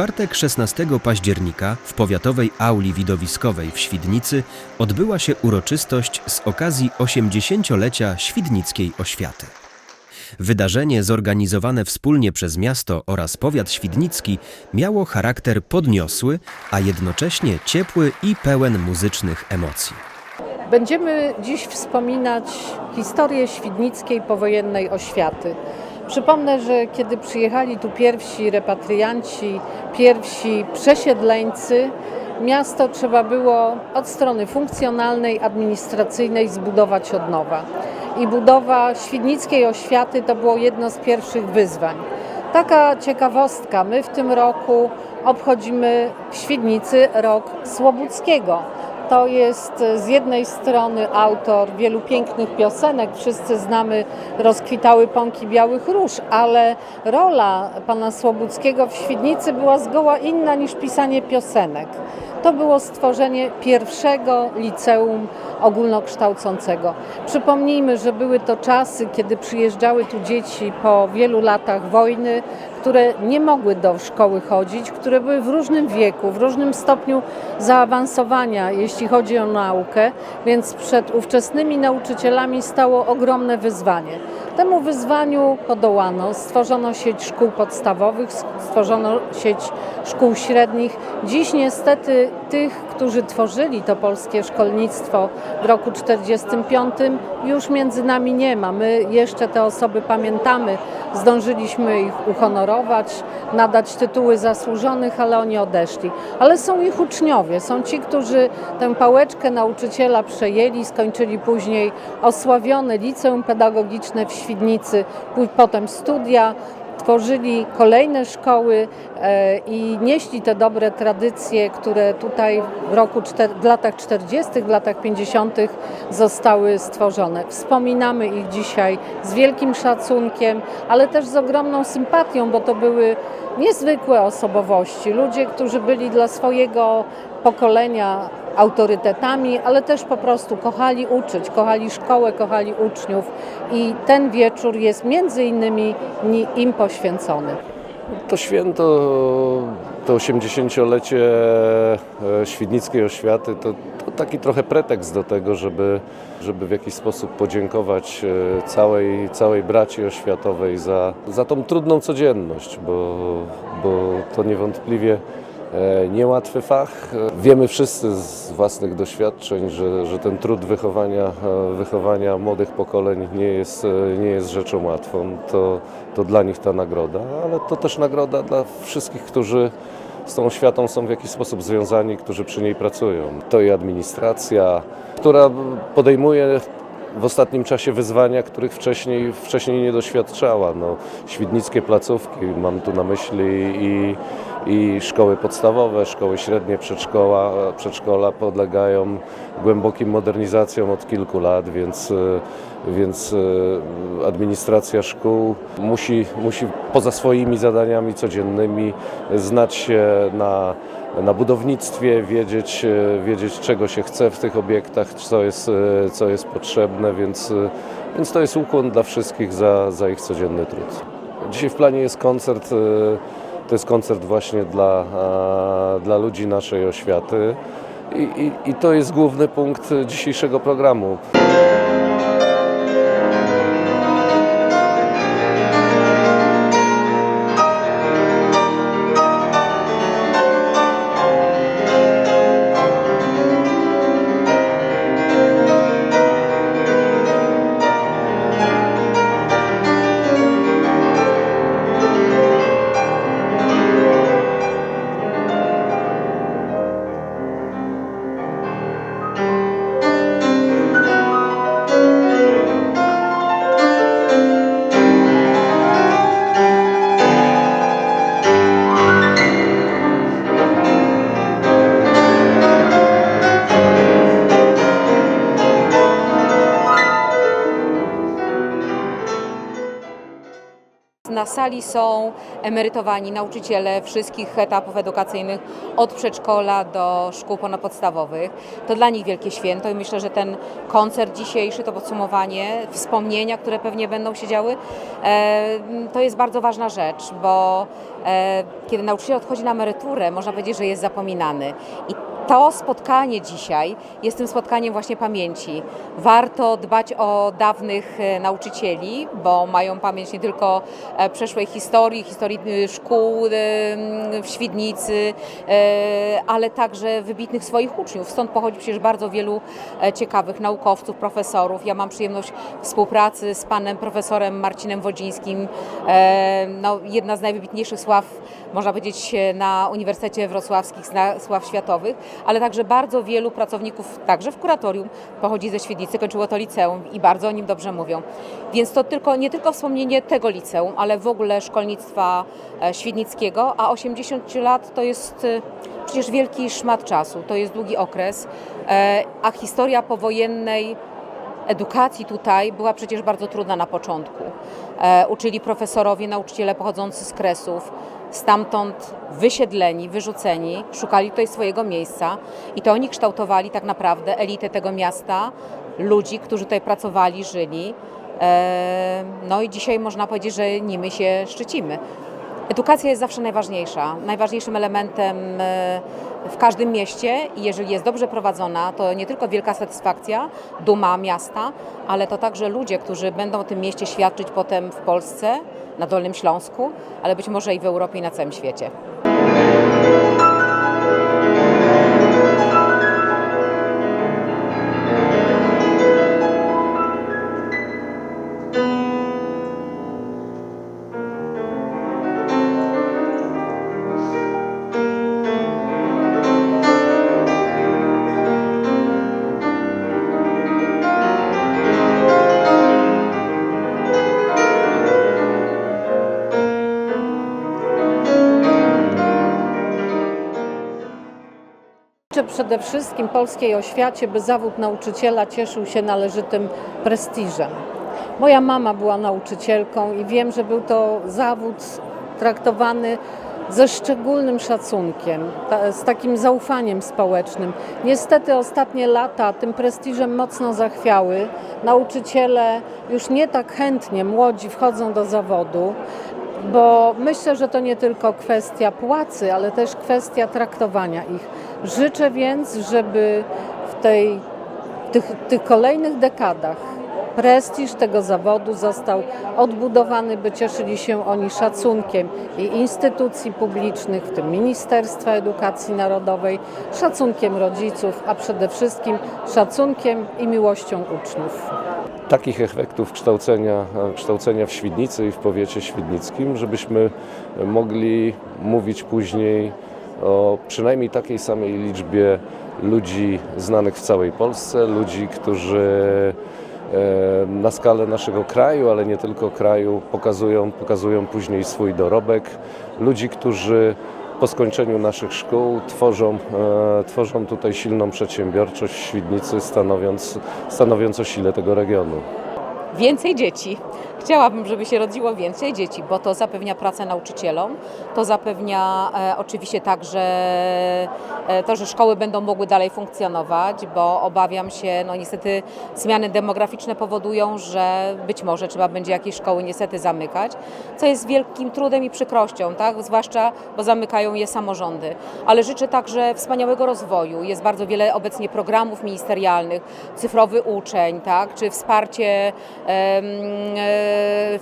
czwartek 16 października w powiatowej auli widowiskowej w Świdnicy odbyła się uroczystość z okazji 80-lecia świdnickiej oświaty. Wydarzenie zorganizowane wspólnie przez miasto oraz powiat świdnicki miało charakter podniosły, a jednocześnie ciepły i pełen muzycznych emocji. Będziemy dziś wspominać historię świdnickiej powojennej oświaty. Przypomnę, że kiedy przyjechali tu pierwsi repatrianci, pierwsi przesiedleńcy, miasto trzeba było od strony funkcjonalnej, administracyjnej zbudować od nowa. I budowa świdnickiej oświaty to było jedno z pierwszych wyzwań. Taka ciekawostka, my w tym roku obchodzimy w Świdnicy rok Słobuckiego. To jest z jednej strony autor wielu pięknych piosenek, wszyscy znamy Rozkwitały pąki białych róż, ale rola pana Słobuckiego w Świdnicy była zgoła inna niż pisanie piosenek. To było stworzenie pierwszego liceum ogólnokształcącego. Przypomnijmy, że były to czasy, kiedy przyjeżdżały tu dzieci po wielu latach wojny, które nie mogły do szkoły chodzić, które były w różnym wieku, w różnym stopniu zaawansowania, jeśli chodzi o naukę, więc przed ówczesnymi nauczycielami stało ogromne wyzwanie. Temu wyzwaniu podołano, stworzono sieć szkół podstawowych, stworzono sieć szkół średnich. Dziś niestety tych, którzy tworzyli to polskie szkolnictwo w roku 1945 już między nami nie ma. My jeszcze te osoby pamiętamy, zdążyliśmy ich uhonorować, nadać tytuły zasłużonych, ale oni odeszli. Ale są ich uczniowie, są ci, którzy tę pałeczkę nauczyciela przejęli, skończyli później osławione liceum pedagogiczne w Świdnicy, potem studia, tworzyli kolejne szkoły e, i nieśli te dobre tradycje, które tutaj w roku w latach 40., w latach 50. zostały stworzone. Wspominamy ich dzisiaj z wielkim szacunkiem, ale też z ogromną sympatią, bo to były niezwykłe osobowości, ludzie, którzy byli dla swojego pokolenia autorytetami, ale też po prostu kochali uczyć, kochali szkołę, kochali uczniów i ten wieczór jest między innymi im poświęcony. To święto, to 80-lecie e, świdnickiej oświaty, to, to taki trochę pretekst do tego, żeby, żeby w jakiś sposób podziękować e, całej, całej braci oświatowej za, za tą trudną codzienność, bo, bo to niewątpliwie niełatwy fach. E, Wiemy wszyscy z własnych doświadczeń, że, że ten trud wychowania, e, wychowania młodych pokoleń nie jest, e, nie jest rzeczą łatwą. To, to dla nich ta nagroda, ale to też nagroda dla wszystkich, którzy z tą oświatą są w jakiś sposób związani, którzy przy niej pracują. To i administracja, która podejmuje w ostatnim czasie wyzwania, których wcześniej, wcześniej nie doświadczała. No, świdnickie placówki, mam tu na myśli i, i szkoły podstawowe, szkoły średnie, przedszkola, przedszkola podlegają głębokim modernizacjom od kilku lat, więc, więc e, administracja szkół musi, musi poza swoimi zadaniami codziennymi znać się na na budownictwie, wiedzieć, e, wiedzieć czego się chce w tych obiektach, co jest, e, co jest potrzebne, więc, więc to jest ukłon dla wszystkich za, za ich codzienny trud. Dzisiaj w planie jest koncert, to jest koncert właśnie dla, dla ludzi naszej oświaty i, i, i to jest główny punkt dzisiejszego programu. Na sali są emerytowani nauczyciele wszystkich etapów edukacyjnych, od przedszkola do szkół ponadpodstawowych. To dla nich wielkie święto i myślę, że ten koncert dzisiejszy, to podsumowanie, wspomnienia, które pewnie będą się działy, e, to jest bardzo ważna rzecz, bo e, kiedy nauczyciel odchodzi na emeryturę, można powiedzieć, że jest zapominany. I to spotkanie dzisiaj jest tym spotkaniem właśnie pamięci. Warto dbać o dawnych e, nauczycieli, bo mają pamięć nie tylko e, przeszłej historii, historii e, szkół w Świdnicy, ale także wybitnych swoich uczniów. Stąd pochodzi przecież bardzo wielu ciekawych naukowców, profesorów. Ja mam przyjemność współpracy z panem profesorem Marcinem Wodzińskim, no, jedna z najwybitniejszych sław, można powiedzieć, na Uniwersytecie Wrocławskich, sław światowych, ale także bardzo wielu pracowników, także w kuratorium, pochodzi ze Świdnicy, kończyło to liceum i bardzo o nim dobrze mówią. Więc to tylko, nie tylko wspomnienie tego liceum, ale w ogóle szkolnictwa e, świdnickiego, a 80 lat to jest e, przecież wielki szmat czasu, to jest długi okres, e, a historia powojennej edukacji tutaj była przecież bardzo trudna na początku. Uczyli profesorowie, nauczyciele pochodzący z Kresów, stamtąd wysiedleni, wyrzuceni, szukali tutaj swojego miejsca i to oni kształtowali tak naprawdę elitę tego miasta, ludzi, którzy tutaj pracowali, żyli. E, no i dzisiaj można powiedzieć, że nimi się szczycimy. Edukacja jest zawsze najważniejsza, najważniejszym elementem e, w każdym mieście i jeżeli jest dobrze prowadzona, to nie tylko wielka satysfakcja, duma miasta, ale to także ludzie, którzy będą o tym mieście świadczyć potem w Polsce, na Dolnym Śląsku, ale być może i w Europie i na całym świecie. Życzę przede wszystkim polskiej oświacie, by zawód nauczyciela cieszył się należytym prestiżem. Moja mama była nauczycielką i wiem, że był to zawód traktowany ze szczególnym szacunkiem, z takim zaufaniem społecznym. Niestety ostatnie lata tym prestiżem mocno zachwiały. Nauczyciele już nie tak chętnie młodzi wchodzą do zawodu, bo myślę, że to nie tylko kwestia płacy, ale też kwestia traktowania ich. Życzę więc, żeby w tej, tych, tych kolejnych dekadach prestiż tego zawodu został odbudowany, by cieszyli się oni szacunkiem i instytucji publicznych, w tym Ministerstwa Edukacji Narodowej, szacunkiem rodziców, a przede wszystkim szacunkiem i miłością uczniów. takich efektów kształcenia, kształcenia w Świdnicy i w powiecie świdnickim, żebyśmy mogli mówić później o przynajmniej takiej samej liczbie ludzi znanych w całej Polsce, ludzi, którzy e, na skalę naszego kraju, ale nie tylko kraju, pokazują, pokazują później swój dorobek, ludzi, którzy po skończeniu naszych szkół tworzą, e, tworzą tutaj silną przedsiębiorczość w Świdnicy, stanowiąc, stanowiąc o sile tego regionu. Więcej dzieci. Chciałabym, żeby się rodziło więcej dzieci, bo to zapewnia pracę nauczycielom, to zapewnia e, oczywiście także e, to, że szkoły będą mogły dalej funkcjonować, bo obawiam się, no niestety zmiany demograficzne powodują, że być może trzeba będzie jakieś szkoły niestety zamykać, co jest wielkim trudem i przykrością, tak? zwłaszcza, bo zamykają je samorządy. Ale życzę także wspaniałego rozwoju. Jest bardzo wiele obecnie programów ministerialnych, cyfrowy uczeń, tak? czy wsparcie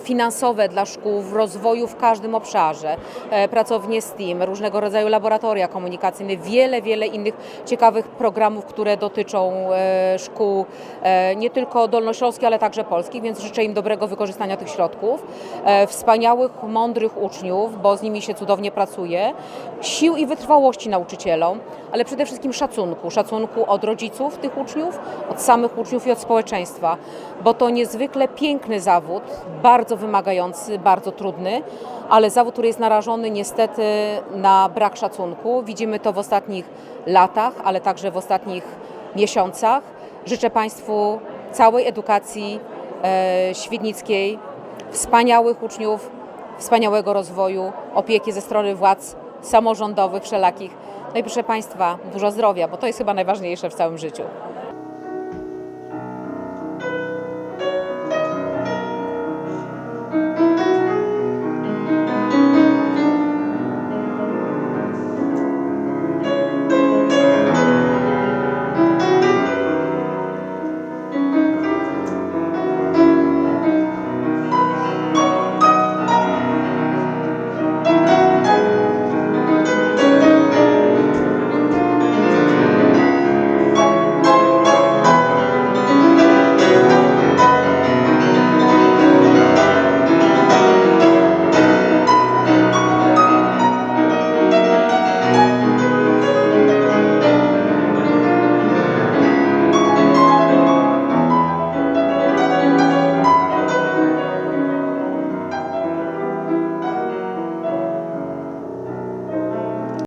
finansowe dla szkół w rozwoju w każdym obszarze, e, pracownie STEAM, różnego rodzaju laboratoria komunikacyjne, wiele, wiele innych ciekawych programów, które dotyczą e, szkół e, nie tylko dolnośląskich, ale także polskich, więc życzę im dobrego wykorzystania tych środków, e, wspaniałych, mądrych uczniów, bo z nimi się cudownie pracuje, sił i wytrwałości nauczycielom, ale przede wszystkim szacunku, szacunku od rodziców tych uczniów, od samych uczniów i od społeczeństwa, bo to niezwykle piękny zawód, bardzo wymagający, bardzo trudny, ale zawód, który jest narażony niestety na brak szacunku. Widzimy to w ostatnich latach, ale także w ostatnich miesiącach. Życzę Państwu całej edukacji e, świdnickiej, wspaniałych uczniów, wspaniałego rozwoju, opieki ze strony władz samorządowych wszelakich. No i proszę Państwa, dużo zdrowia, bo to jest chyba najważniejsze w całym życiu.